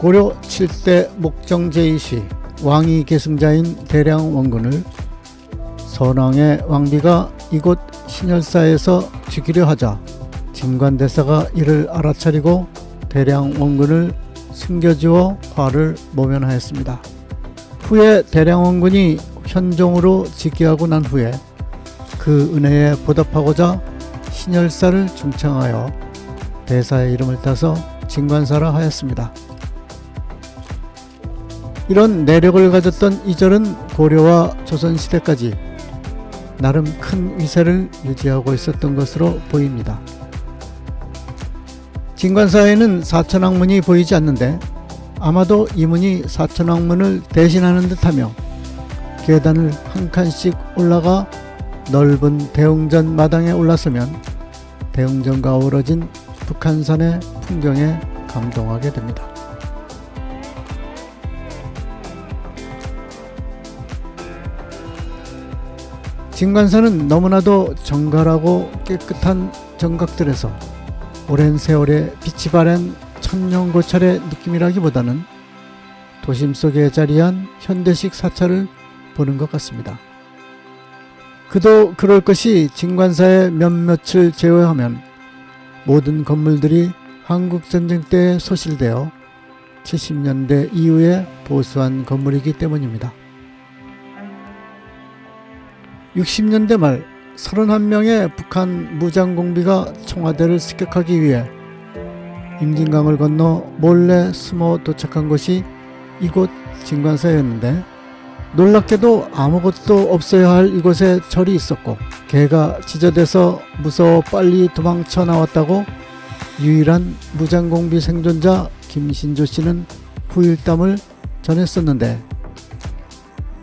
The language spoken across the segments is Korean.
고려 7대 목정 제2시 왕위 계승자인 대량 원군을 선왕의 왕비가 이곳 신열사에서 죽이려 하자 진관대사가 이를 알아차리고 대량 원군을 숨겨주어 화를 모면하였습니다. 후에 대량 원군이 현종으로 즉위하고 난 후에 그 은혜에 보답하고자 신열사를 중창하여 대사의 이름을 따서 진관사라 하였습니다. 이런 내력을 가졌던 이절은 고려와 조선시대까지 나름 큰 위세를 유지하고 있었던 것으로 보입니다. 진관사에는 사천왕문이 보이지 않는데 아마도 이 문이 사천왕문을 대신하는 듯하며 계단을 한 칸씩 올라가 넓은 대웅전 마당에 올라서면 대웅전과 어우러진 북한산의 풍경에 감동하게 됩니다. 진관산은 너무나도 정갈하고 깨끗한 정각들에서 오랜 세월의 빛이 바랜 천년고찰의 느낌이라기보다는 도심 속에 자리한 현대식 사찰을 보는 것 같습니다. 그도 그럴 것이 진관사의 몇몇을 제외하면 모든 건물들이 한국전쟁 때 소실되어 70년대 이후에 보수한 건물이기 때문입니다. 60년대 말 31명의 북한 무장공비가 청와대를 습격하기 위해 임진강을 건너 몰래 숨어 도착한 곳이 이곳 진관사였는데 놀랍게도 아무것도 없어야 할 이곳에 절이 있었고 개가 지저대서 무서워 빨리 도망쳐 나왔다고 유일한 무장공비 생존자 김신조 씨는 후일담을 전했었는데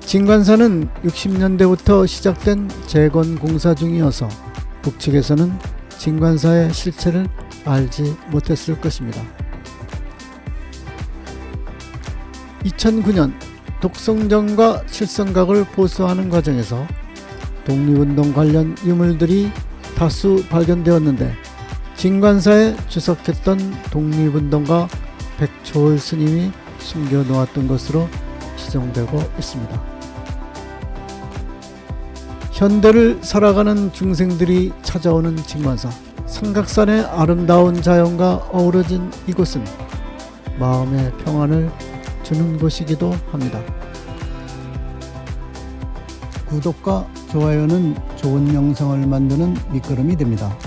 진관사는 60년대부터 시작된 재건 공사 중이어서 북측에서는 진관사의 실체를 알지 못했을 것입니다. 2009년 독성정과 칠성각을 보수하는 과정에서 독립운동 관련 유물들이 다수 발견되었는데 진관사에 주석했던 독립운동가 백초월 스님이 숨겨놓았던 것으로 추정되고 있습니다. 현대를 살아가는 중생들이 찾아오는 진관사 삼각산의 아름다운 자연과 어우러진 이곳은 마음의 평안을 주는 곳이기도 합니다. 구독과 좋아요는 좋은 영상을 만드는 밑거름이 됩니다.